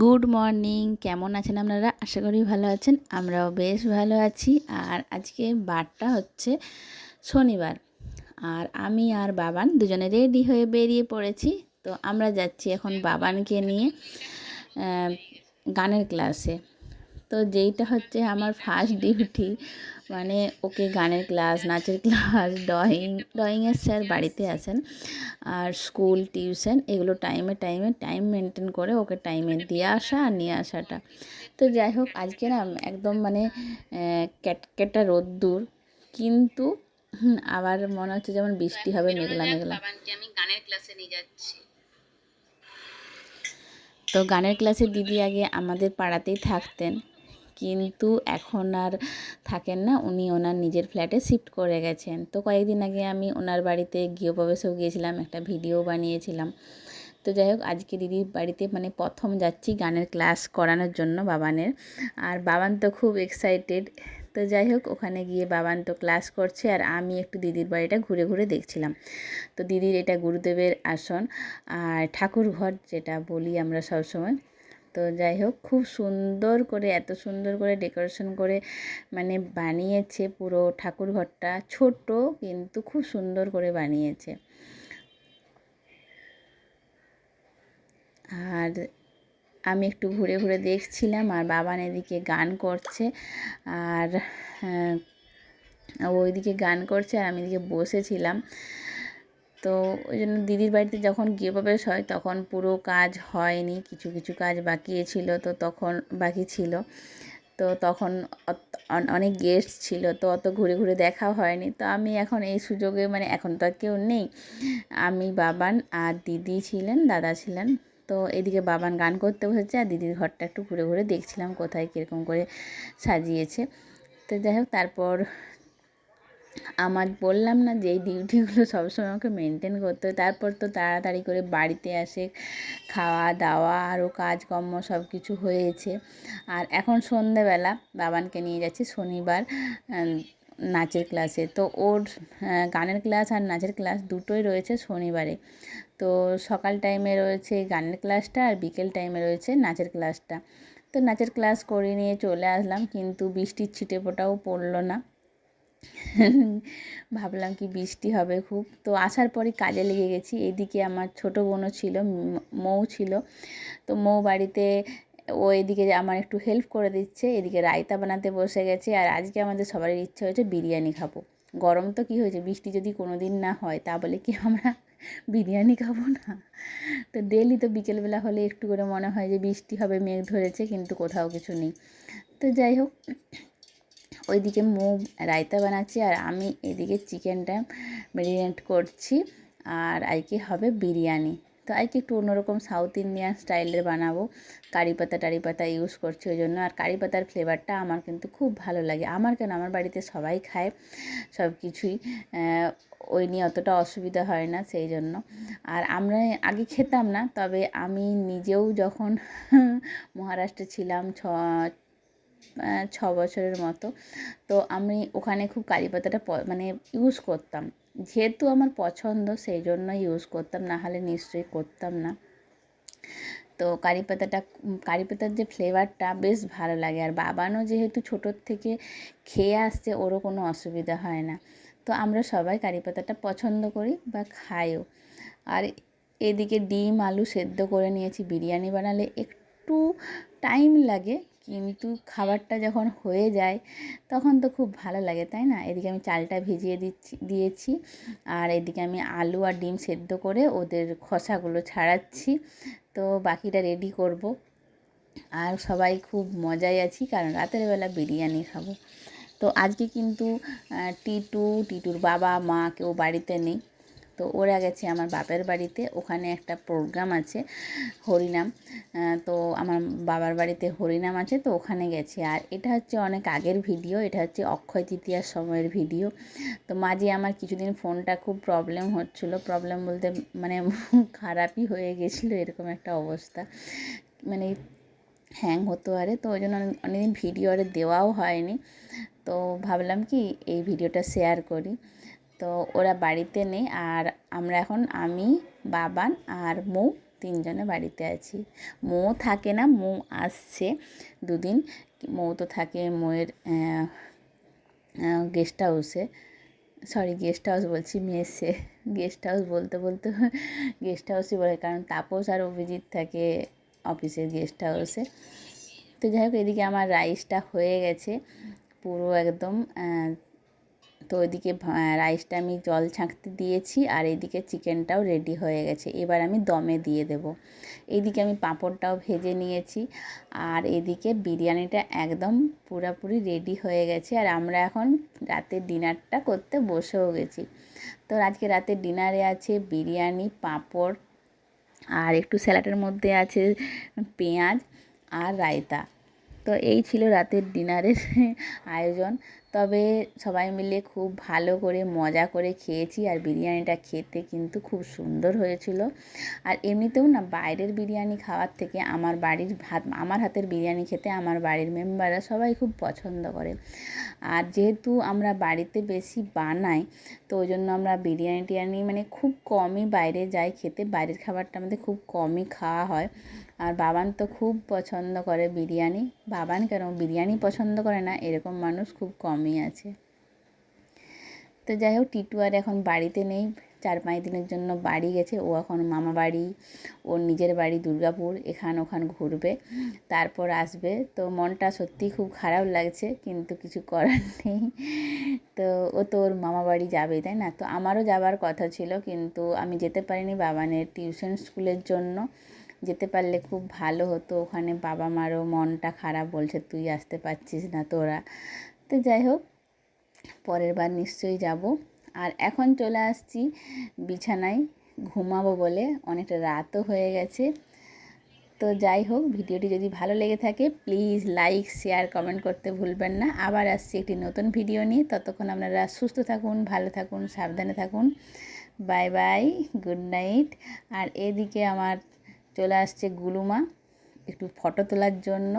Good morning. কেমন আছেন আপনারা? আশা করি ভালো আছেন। আমরাও বেশ ভালো আছি। আর আজকে বারটা হচ্ছে শনিবার। আর আমি আর বাবান দুজনে রেডি হয়ে বেরিয়ে পড়েছি। তো আমরা যাচ্ছি এখন বাবানকে নিয়ে গানের ক্লাসে। তো যেইটা হচ্ছে আমার ফার্স্ট ডিউটি মানে ওকে গানের ক্লাস নাচের ক্লাস ড্রয়িং ড্রয়িংয়ের স্যার বাড়িতে আসেন আর স্কুল টিউশন এগুলো টাইমে টাইমে টাইম মেনটেন করে ওকে টাইমে দিয়ে আসা আর নিয়ে আসাটা। তো যাই হোক আজকে না একদম মানে ক্যাটকেটা রোদ্দুর। কিন্তু আবার মনে হচ্ছে যেমন বৃষ্টি হবে মেঘলা মেঘলা। আমি গানের ক্লাসে নিয়ে যাচ্ছি। তো গানের ক্লাসে দিদি আগে আমাদের পাড়াতেই থাকতেন। কিন্তু এখন আর থাকেন না। উনি ওনার নিজের ফ্ল্যাটে শিফট করে গেছেন। তো কয়েকদিন আগে আমি ওনার বাড়িতে গৃহপ্রবেশেও গিয়েছিলাম, একটা ভিডিও বানিয়েছিলাম। তো যাই হোক, আজকে দিদির বাড়িতে মানে প্রথম যাচ্ছি গানের ক্লাস করানোর জন্য বাবানের। আর বাবান তো খুব এক্সাইটেড তো যাই হোক, ওখানে গিয়ে বাবান তো ক্লাস করছে আর আমি একটু দিদির বাড়িটা ঘুরে ঘুরে দেখছিলাম। তো দিদির এটা গুরুদেবের আসন। আর ঠাকুর ঘর যেটা বলি আমরা সবসময় তো যাই হোক খুব সুন্দর করে এত সুন্দর করে ডেকোরেশন করে মানে বানিয়েছে পুরো ঠাকুর ঘরটা ছোট কিন্তু খুব সুন্দর করে বানিয়েছে। আর আমি একটু ঘুরে ঘুরে দেখছিলাম আর বাবান এদিকে গান করছে আর হ্যাঁ, ওইদিকে গান করছে আর আমি এদিকে বসেছিলাম। তো ওই জন্য দিদির বাড়িতে যখন গৃহপ্রবেশ হয় তখন পুরো কাজ হয়নি, কিছু কিছু কাজ বাকি ছিল তো তখন বাকি ছিল। তো তখন অনেক গেস্ট ছিল তো অত ঘুরে ঘুরে দেখা হয়নি। তো আমি এখন এই সুযোগে মানে এখন তো আর কেউ নেই। আমি বাবান আর দিদি ছিলেন, দাদা ছিলেন। তো এদিকে বাবান গান করতে বসেছে আর দিদির ঘরটা একটু ঘুরে ঘুরে দেখছিলাম কোথায়, কীরকম করে সাজিয়েছে। তো যাই হোক, তারপর আমার বললাম না যে এই ডিউটিগুলো সবসময় আমাকে মেনটেন করতে হয়। তারপর তো তাড়াতাড়ি করে বাড়িতে আসে, খাওয়া দাওয়া আরও কাজকর্ম সব কিছু হয়েছে। আর এখন সন্ধেবেলা, বাবানকে নিয়ে যাচ্ছি শনিবার নাচের ক্লাসে তো ওর গানের ক্লাস আর নাচের ক্লাস দুটোই রয়েছে শনিবারে। তো সকাল টাইমে রয়েছে গানের ক্লাসটা আর বিকেল টাইমে রয়েছে নাচের ক্লাসটা তো নাচের ক্লাস করে নিয়ে চলে আসলাম, কিন্তু বৃষ্টির ছিটে ফোটাও পড়ল না। ভাবলাম কি বৃষ্টি হবে খুব। তো আসার পরই কাজে লেগে গেছি। এদিকে আমার ছোট বোনও ছিল মৌ ছিল। তো মৌ বাড়িতে, ও এদিকে আমার একটু হেল্প করে দিচ্ছে। এদিকে রায়তা বানাতে বসে গেছে। আর আজকে আমাদের সবারই ইচ্ছে হয়েছে বিরিয়ানি খাব। গরম তো কি হয়েছে? বৃষ্টি যদি কোনো দিন না হয় তা বলে কি আমরা বিরিয়ানি খাব না? তো ডেলি তো বিকেলবেলা হলে একটু করে মনে হয় যে বৃষ্টি হবে, মেঘ ধরেছে, কিন্তু কোথাও কিছু নেই। তো যাই হোক ওইদিকে মুগ, রায়তা বানাচ্ছি, আর আমি এদিকে চিকেনটা ম্যারিনেট করছি, আর আজকে হবে বিরিয়ানি। তো আজকে একটু অন্যরকম সাউথ ইন্ডিয়ান স্টাইলের বানাবো। কারি পাতা, টারি পাতা ইউজ করছি ওই জন্য, আর কারি পাতার ফ্লেভারটা আমার কিন্তু খুব ভালো লাগে। আমার কেন? আমার বাড়িতে সবাই খায় সব কিছুই ওই নিয়ে অতটা অসুবিধা হয় না, সেই জন্য। আর আমরা আগে খেতাম না, তবে আমি নিজেও যখন মহারাষ্ট্রে ছিলাম, ছ ছ বছরের মতো। তো আমি ওখানে খুব কারি পাতাটা মানে ইউজ করতাম। যেহেতু আমার পছন্দ সেই জন্য ইউজ করতাম, না হলে নিশ্চয়ই করতাম না। তো কারি পাতাটা, কারি পাতার যে ফ্লেভারটা বেশ ভালো লাগে। আর বাবানও যেহেতু ছোটোর থেকে খেয়ে আসছে, ওরও কোনো অসুবিধা হয় না। তো আমরা সবাই কারি পাতাটা পছন্দ করি বা খাইও। আর এদিকে ডিম, আলু সেদ্ধ করে নিয়েছি। বিরিয়ানি বানালে একটু টাইম লাগে কিন্তু খাবারটা যখন হয়ে যায়, তখন তো খুব ভালো লাগে, তাই না? এদিকে আমি চালটা ভিজিয়ে দিচ্ছি, দিয়েছি, আর এদিকে আমি আলু আর ডিম সেদ্ধ করে ওদের খোসাগুলো ছাড়াচ্ছি। তো বাকিটা রেডি করব। আর সবাই খুব মজায় আছি, কারণ রাতের বেলা বিরিয়ানি খাব। তো আজকে কিন্তু টিটু, টিটুর বাবা, মা কেউ বাড়িতে নেই। তো ওরা গেছে আমার বাপের বাড়িতে। ওখানে একটা প্রোগ্রাম আছে, হরিনাম। তো আমার বাবার বাড়িতে হরিনাম আছে, তো ওখানে গেছে। আর এটা হচ্ছে অনেক আগের ভিডিও এটা হচ্ছে অক্ষয় তৃতীয়ার সময়ের ভিডিও তো মাঝে আমার কিছুদিন ফোনটা খুব প্রবলেম হচ্ছিল। প্রবলেম বলতে মানে খারাপই হয়ে গেছিল, এরকম একটা অবস্থা। মানে হ্যাং হতো আরে, তো ওই জন্য অনেক- অনেকদিন ভিডিও আরে দেওয়াও হয়নি। তো ভাবলাম কি এই ভিডিওটা শেয়ার করি। তো ওরা বাড়িতে নেই আর আমরা এখন আমি, বাবান আর মৌ তিনজনে বাড়িতে আছি। মৌ থাকে না, মৌ আসছে দুদিন। মৌ তো থাকে মৌয়ের গেস্ট হাউসে সরি গেস্ট হাউস বলছি মেসে। গেস্ট হাউস বলতে বলতে গেস্ট হাউসই বলে, কারণ তাপস আর অভিজিৎ থাকে অফিসের গেস্ট হাউসে তো যাই হোক, এদিকে আমার রাইসটা হয়ে গেছে। পুরো একদম তো ওইদিকে রাইসটা আমি জল ছাঁকতে দিয়েছি আর এইদিকে চিকেনটাও রেডি হয়ে গেছে। এবার আমি দমে দিয়ে দেব। এইদিকে আমি পাঁপড়টাও ভেজে নিয়েছি আর এদিকে বিরিয়ানিটা একদম পুরোপুরি রেডি হয়ে গেছে। আর আমরা এখন রাতে ডিনারটা করতে বসেও গেছি। তো আজকে রাতের ডিনারে আছে বিরিয়ানি, পাঁপড় আর একটু স্যালাডের মধ্যে আছে পেঁয়াজ আর রায়তা। তো এই ছিল রাতের ডিনারের আয়োজন। তবে সবাই মিলে খুব ভালো করে মজা করে খেয়েছি আর বিরিয়ানিটা খেতে কিন্তু খুব সুন্দর হয়েছিল। আর এমনিতেও না বাইরের বিরিয়ানি খাওয়ার থেকে আমার বাড়ির ভাত, আমার হাতের বিরিয়ানি খেতে আমার বাড়ির মেম্বাররা সবাই খুব পছন্দ করে। আর যেহেতু আমরা বাড়িতে বেশি বানাই, তো ওই জন্য আমরা বিরিয়ানি টিরিয়ানি মানে খুব কমই বাইরে যাই খেতে। বাইরের খাবারটা আমাদের খুব কমই খাওয়া হয়। আর বাবান তো খুব পছন্দ করে বিরিয়ানি। বাবান কেন বিরিয়ানি পছন্দ করে না? এরকম মানুষ খুব কমই আছে। তো যাই হোক, টিটু আর এখন বাড়িতে নেই। চার পাঁচ দিনের জন্য বাড়ি গেছে। ও এখন মামা বাড়ি, ওর নিজের বাড়ি দুর্গাপুর। এখান ওখান ঘুরবে, তারপর আসবে। তো মনটা সত্যিই খুব খারাপ লাগছে, কিন্তু কিছু করার নেই। তো ও তো ওর মামা বাড়ি যাবে তাই না? তো আমারও যাবার কথা ছিল, কিন্তু আমি যেতে পারিনি বাবানের টিউশন স্কুলের জন্য। যেতে পারলে খুব ভালো হতো। ওখানে বাবা মারও মনটা খারাপ, বলছে, তুই আসতে পারছিস না তোরা। তো যাই হোক, পরের বার নিশ্চয়ই যাব। আর এখন চলে আসছি বিছানায়, ঘুমাবো বলে অনেকটা রাতও হয়ে গেছে। তো যাই হোক, ভিডিওটি যদি ভালো লেগে থাকে, প্লিজ লাইক, শেয়ার, কমেন্ট করতে ভুলবেন না। আবার আসছি একটি নতুন ভিডিও নিয়ে। ততক্ষণ আপনারা সুস্থ থাকুন, ভালো থাকুন, সাবধানে থাকুন। Bye bye, good night. আর এদিকে আমার চলে আসছে গুলুমা একটু ফটো তোলার জন্য।